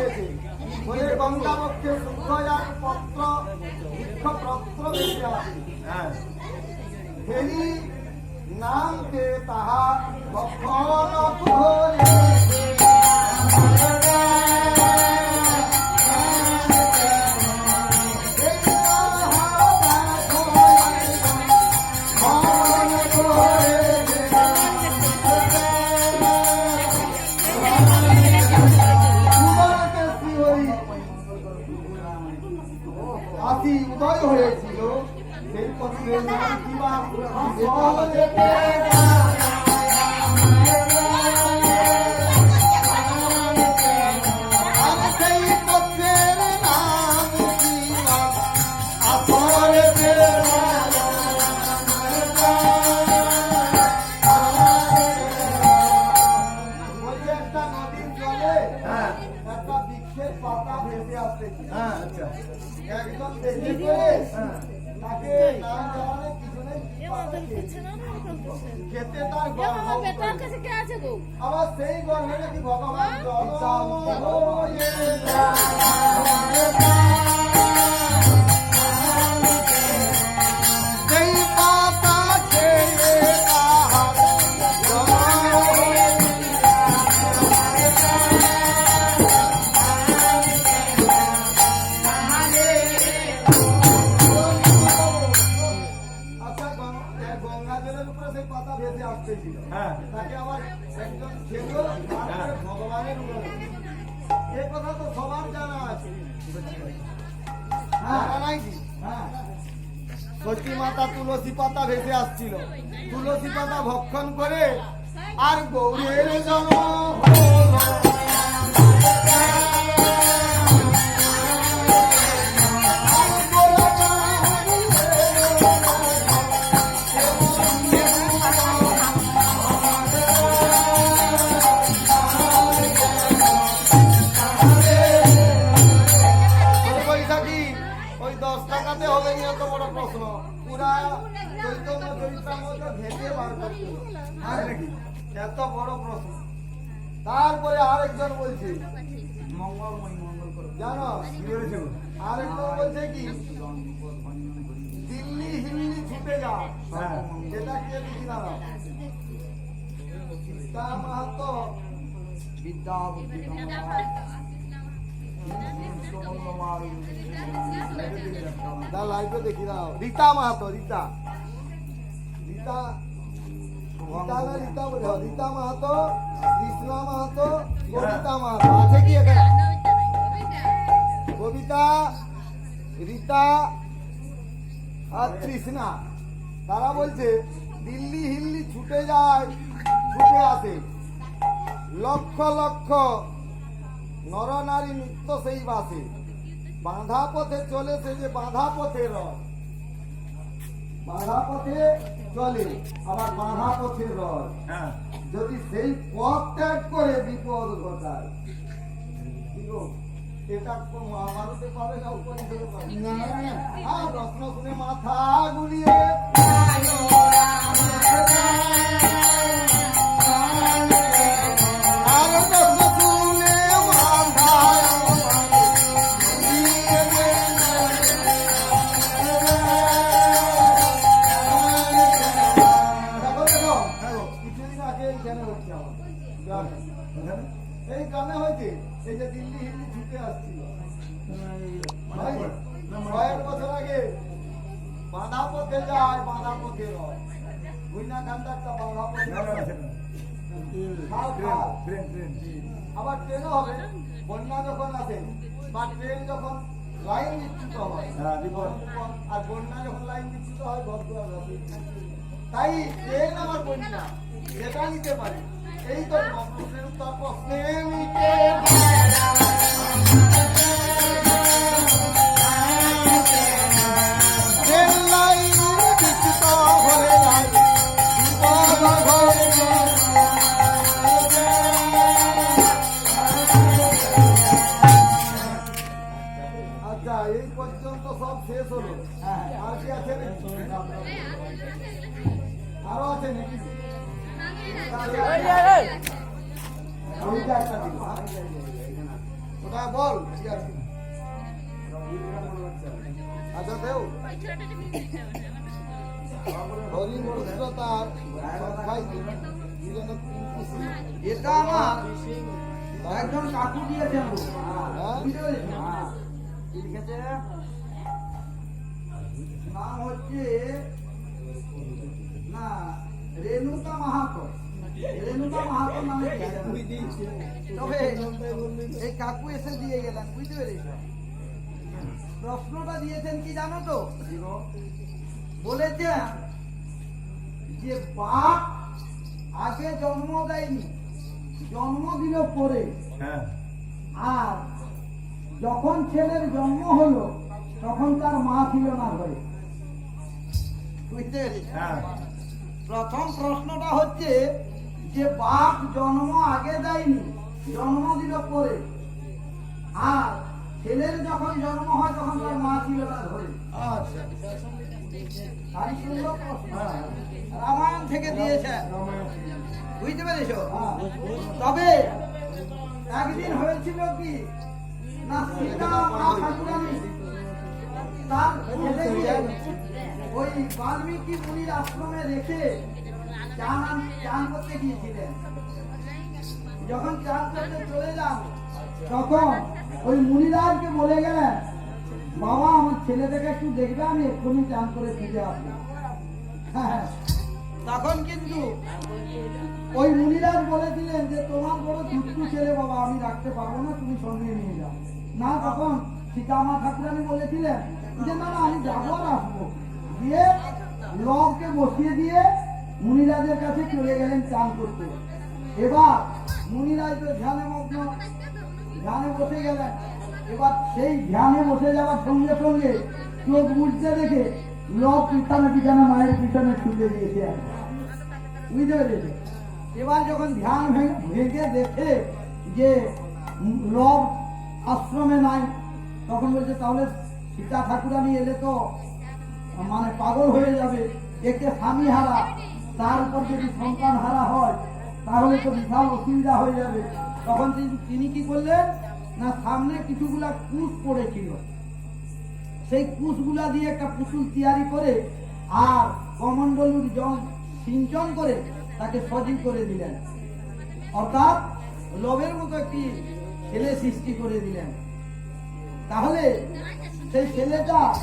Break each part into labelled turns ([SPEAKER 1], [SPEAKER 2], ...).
[SPEAKER 1] দিয়েছে বলে গঙ্গাবক্ষে শুদ্ধয়ার পত্র বৃক্ষপত্র বেশি আছে
[SPEAKER 2] হ্যাঁ।
[SPEAKER 1] ফেরি নামকে তাহা বক্ষণ ধরে
[SPEAKER 2] হ্যাঁ আচ্ছা।
[SPEAKER 1] একদম দেখে করে
[SPEAKER 2] হ্যাঁ।
[SPEAKER 1] তাকে না জানালে কিছু খেতে তার গর্ব আবার সেই গর্ভে নাকি ভগবান জল ভগবানের তো সবার জানা আছে। সতী মাতা তুলসী পাতা ভেসে আসছিল তুলসী পাতা ভক্ষণ করে আর গৌরের জন্ম এত বড় প্রশ্ন। তারপরে আরেকজন বলছে
[SPEAKER 2] মঙ্গলময় মঙ্গল করো।
[SPEAKER 1] জানো আরেকজন বলছে কি দিল্লি হিল্লি ছুটে যা।
[SPEAKER 2] হ্যাঁ।
[SPEAKER 1] কে দেখি না সীতা মাহাতো।
[SPEAKER 2] বিদ্যা বুদ্ধি
[SPEAKER 1] তার লাইভে দেখি দাও রীতা মাহাতো রীতা। রীতা রীতা না রীতা বলে? রীতা মাহাতো কৃষ্ণা মাহাতো কবিতা মাহাতো। আছে কি এখানে? কবিতা। রীতা আর তৃষ্ণা তারা বলছে দিল্লি হিল্লি ছুটে যায় ছুটে আসে। লক্ষ লক্ষ নরনারী নিত্য সেই বাসে। বাঁধা পথে চলেছে যে বাঁধা পথে রয় বাঁধা পথে চলে আবার বাধা পথে রয়।
[SPEAKER 2] হ্যাঁ।
[SPEAKER 1] যদি সেই পথ ত্যাগ করে বিপদ ঘটায় এটা কোন পাবে না উপনিষদে পাবে না। হ্যাঁ প্রশ্ন শুনে মাথা গুলিয়ে পথে যায় বাঁধা পথে রয় গুইনা একটা বাঁধা পথে।
[SPEAKER 2] সেটা।
[SPEAKER 1] আবার ট্রেনও হবে। বন্যা যখন আসে বা ট্রেন যখন লাইন বিচ্যুত হয়
[SPEAKER 2] হ্যাঁ,
[SPEAKER 1] আর বন্যা যখন লাইন বিচ্যুত হয় ঘর। তাই ট্রেন আমার বন্যা যেটা নিতে পারি। এই তো প্রশ্নের উত্তর প্রশ্নে নিতে শেষ হলো আর কি আছে আরও আছে নাকি? ওইটা একটা দিন। ওটা বল কি আছে। আচ্ছা দেও।
[SPEAKER 2] এটা আমার একজন কাকু দিয়েছেন
[SPEAKER 1] হ্যাঁ?
[SPEAKER 2] লিখেছে নাম হচ্ছে না রেণুকা মাহাতো। রেণুকা মাহাতো নামে তবে এই কাকু এসে দিয়ে গেলেন বুঝতে পেরেছ? প্রশ্নটা দিয়েছেন কি জানো তো? বলেছেন যে বাপ আগে জন্ম দেয়নি জন্ম দিল পরে
[SPEAKER 1] হ্যাঁ।
[SPEAKER 2] আর যখন ছেলের জন্ম হলো তখন তার মা ছিল না ঘরে। বুঝতে
[SPEAKER 1] হ্যাঁ।
[SPEAKER 2] প্রথম প্রশ্নটা হচ্ছে যে বাপ জন্ম আগে দেয়নি জন্ম দিল পরে। আর ছেলের যখন জন্ম হয় তখন তার মা ছিল না ঘরে।
[SPEAKER 1] আচ্ছা।
[SPEAKER 2] প্রশ্ন। রামায়ণ থেকে দিয়েছেন বুঝতে পেরেছ? তবে একদিন হয়েছিল কি? না সীতা মা ঠাকুরানী তার ওই বাল্মীকি মুনির আশ্রমে রেখে চান চান করতে গিয়েছিলেন। যখন চান করতে চলে যান, তখন ওই মুনিরাজকে বলে গেলেন, বাবা, আমার ছেলেটাকে একটু দেখবে, আমি এক্ষুনি চান করে ফিরে আসব। হ্যাঁ। তখন কিন্তু ওই মুনিরাজ বলেছিলেন যে, তোমার বড় দুষ্টু ছেলে বাবা, আমি রাখতে পারব না, তুমি সঙ্গে নিয়ে যাও। না, তখন সীতামা ঠাকুরানি বলেছিলেন যে, না না, আমি যাব আর আসব। দিয়ে লবকে বসিয়ে দিয়ে মুনিরাজের কাছে চলে গেলেন চান করতে। এবার মুনিরাজ তো ধ্যানে মগ্ন, ধ্যানে বসে গেলেন। এবার সেই ধ্যানে বসে যাওয়ার সঙ্গে সঙ্গে চোখ বুঝতে দেখে লব পিছনে পিছনে, মায়ের পিছনে ছুটে দিয়েছে বুঝতে পেরেছে এবার যখন ধ্যান ভেঙে দেখে যে লব আশ্রমে নাই, তখন বলছে, তাহলে সীতা ঠাকুরানি এলে তো মানে পাগল হয়ে যাবে। একে স্বামী হারা, তার উপর যদি সন্তান হারা হয়, তাহলে তো বিশাল অসুবিধা হয়ে যাবে। তখন তিনি- কি করলেন? না, সামনে কিছুগুলা কুশ পড়েছিল। সেই কুশগুলা দিয়ে একটা পুতুল তৈরি করে আর কমণ্ডলুর জল সিঞ্চন করে তাকে সজীব করে দিলেন। অর্থাৎ লবের মতো একটি ছেলে সৃষ্টি করে দিলেন। তাহলে সেই ছেলেটা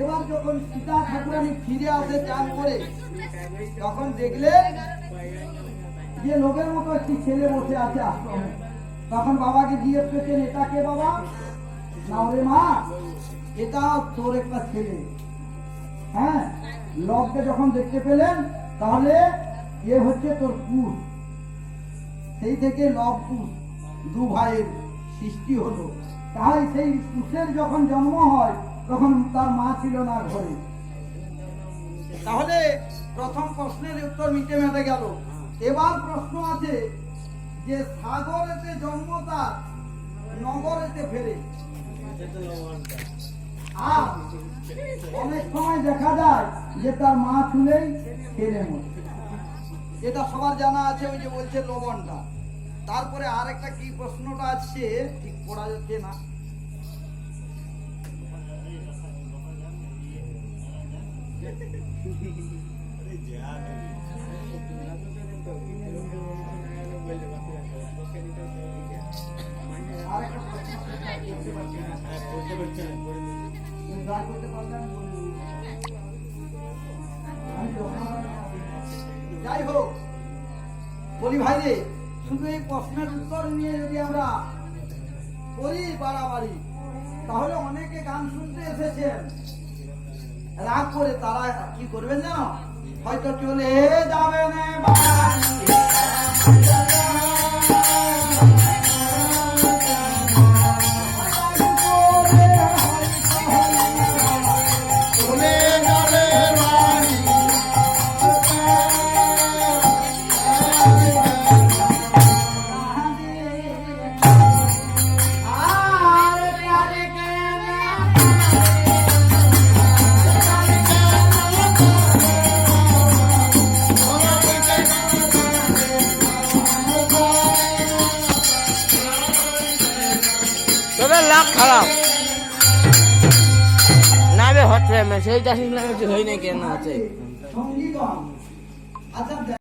[SPEAKER 2] এবার যখন সীতা ঠাকুরানি ফিরে আসে চান করে, তখন দেখলে যে লোকের মতো একটি ছেলে বসে আছে তখন বাবাকে জিজ্ঞেস করছেন, এটা কে বাবা? না মা, এটা তোর একটা ছেলে। হ্যাঁ লবকে যখন দেখতে পেলেন, তাহলে এ হচ্ছে তোর কুশ সেই থেকে লব কুশ দু ভাইয়ের সৃষ্টি হলো। তাই সেই কুশের যখন জন্ম হয় তখন তার মা ছিল না ঘরে। তাহলে প্রথম প্রশ্নের উত্তর মিটে মেটে গেল। এবার প্রশ্ন আছে যে সাগরেতে জন্ম তার, নগরেতে ফেরে। আর অনেক সময় দেখা যায় যে তার মা চুলেই ফেলে মরে এটা সবার জানা আছে, ওই যে বলছে লবণটা। তারপরে আরেকটা কি প্রশ্নটা আছে ঠিক পড়া যাচ্ছে না। যাই হোক বলি ভাই রে শুধু এই প্রশ্নের উত্তর নিয়ে যদি আমরা করি বাড়াবাড়ি, তাহলে অনেকে গান শুনতে এসেছেন। রাগ করে তারা কি করবেন জানো? হয়তো চলে যাবেন
[SPEAKER 1] চলে
[SPEAKER 2] প্রেমে সেইটা হয় না কেন আছে?